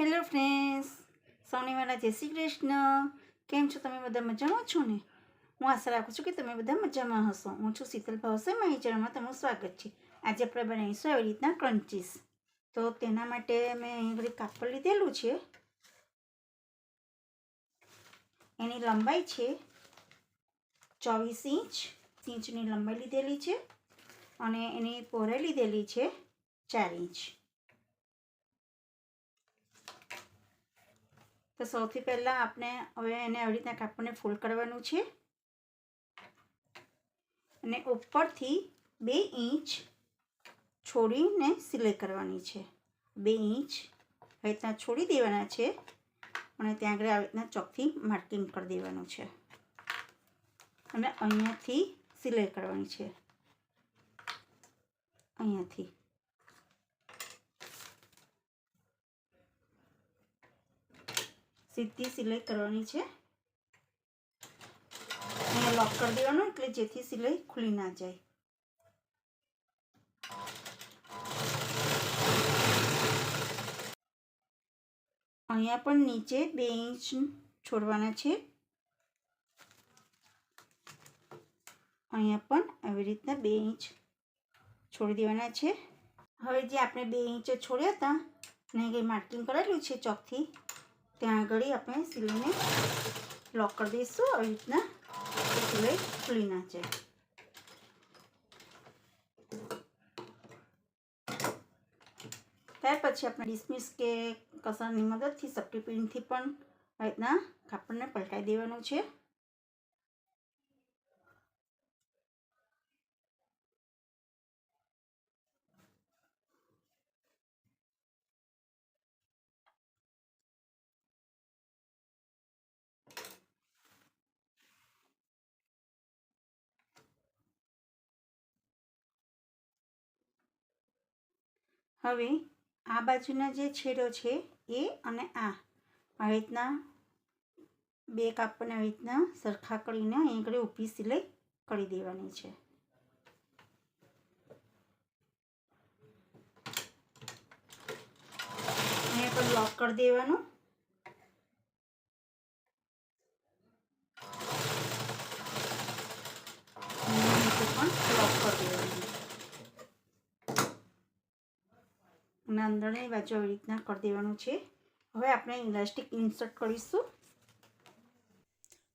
Hello friends, સૌની વાળા જય શ્રી કૃષ્ણ. કેમ છો તમે બધા મજામાં છો ને? હું આશા રાખું છું કે તમે બધા મજામાં હશો. હું છું શીતલ ભાવસે મારી ચેનલમાં તમારું સ્વાગત છે. આજે આપણે બનાવીશું આવી રીતના ક્રંચીસ તો તેના માટે મેં અહીં ઘડી કાપડ લીધેલું છે. એની લંબાઈ છે ચોવીસ ઇંચ, ઇંચની લંબાઈ લીધેલી છે અને એની પહોળાઈ લીધેલી છે ચાર ઇંચ. તો સૌથી પહેલાં આપણે હવે એને આવી રીતના કાપડને ફોલ્ડ કરવાનું છે. અને ઉપરથી બે ઇંચ છોડીને સિલાઈ કરવાની છે. બે ઇંચ આવી રીતના છોડી દેવાના છે અને ત્યાં આગળ આવી રીતના ચોકથી માર્કિંગ કરી દેવાનું છે. અને અહીંયાથી સિલાઈ કરવાની છે. અહીંયાથી. સીધી સિલાઈ કરવાની છે. અહીંયા લોક કરી દેવાનું એટલે જેથી સિલાઈ ખુલી ના જાય. અહીંયા પણ નીચે બે ઇંચ છોડવાના છે. અહીંયા પણ આવી રીતના બે ઇંચ છોડી દેવાના છે. હવે જે આપણે બે ઇંચ છોડ્યા હતા અને કંઈ માર્કિંગ કરેલું છે ચોકથી? ત્યાં આગળ આપણે સિલાઈને લોક કરી દઈશું. આવી રીતના સિલાઈ ખુલી ના જાય. ત્યાર પછી આપણે ડિસમિસ કે કસરની મદદથી સપટી પિનથી પણ આ રીતના કાપડને પલટાઈ દેવાનું છે. હવે આ બાજુના જે છેડો છે, એ અને આ. આવી રીતના બે કાપડને આવી રીતના સરખા કરીને અહીં આગળ ઊભી સિલાઈ કરી દેવાની છે. અહીંયા પણ લોક કરી દેવાનું. પણ લોક કરી દેવાનું અને અંદરની બાજુ આવી રીતના કરી દેવાનું છે. હવે આપણે ઇલાસ્ટિક ઇન્સર્ટ કરીશું.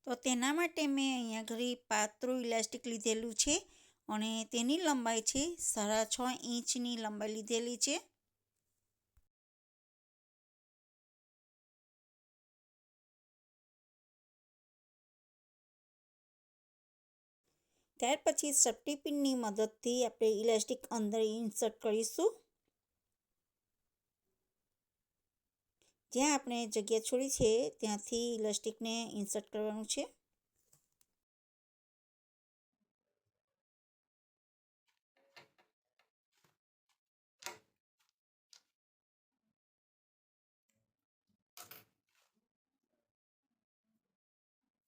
તો તેના માટે મેં અહીંયા ઘરે પાતળું ઇલાસ્ટિક લીધેલું છે અને તેની લંબાઈ છે સાડા છ ઇંચની લંબાઈ લીધેલી છે. ત્યાર પછી સફટી પિનની મદદથી આપણે ઇલાસ્ટિક અંદર ઇન્સર્ટ કરીશું. જ્યાં આપણે જગ્યા છોડી છે, ત્યાંથી ઇલાસ્ટિકને ઇન્સર્ટ કરવાનું છે.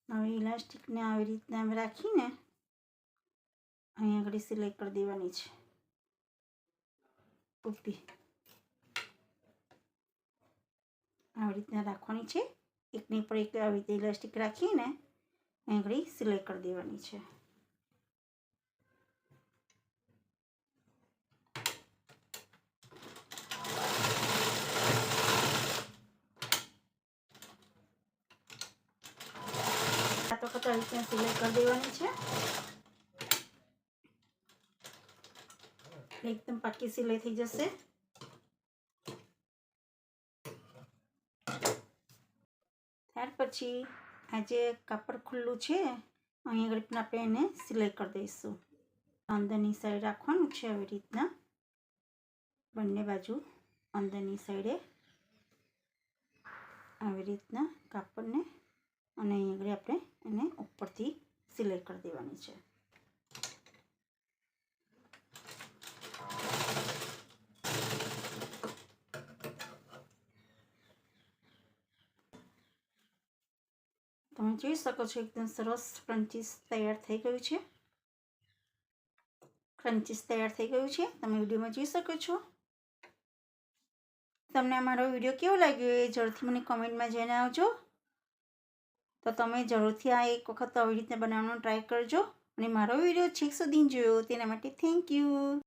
હવે ઇલાસ્ટિકને આવી રીતના રાખીને અહીંયા આગળ સિલાઈ કરી દેવાની છે. ઊભી આવી રીતના રાખવાની છે. એકની પર એક આવી રીતે ઇલાસ્ટિક રાખીને આંગળી સિલાઈ કરી દેવાની છે. વખત આવી રીતના સિલાઈ કરી દેવાની છે. એકદમ પાકી સિલાઈ થઈ જશે. ત્યાર પછી આ જે કાપડ ખુલ્લું છે, અહીં આગળ પણ આપણે એને સિલાઈ કરી દઈશું. અંદરની સાઈડ રાખવાનું છે આવી રીતના. બંને બાજુ અંદરની સાઈડે આવી રીતના કાપડને અને અહીં આગળ આપણે એને ઉપરથી સિલાઈ કરી દેવાની છે. તમે જોઈ શકો છો એકદમ સરસ ક્રન્ચીસ તૈયાર થઈ ગયું છે. ક્રન્ચીસ તૈયાર થઈ ગયું છે. તમે વિડીયોમાં જોઈ શકો છો. તમને અમારો મારો વીડિયો કેવો લાગ્યો એ જરૂરથી મને કોમેન્ટમાં જણાવજો. તો તમે જરૂરથી આ એક વખત આવી રીતે બનાવવાનો ટ્રાય કરજો. અને મારો વીડિયો છેક સુધી જોયો તેના માટે થેન્ક યુ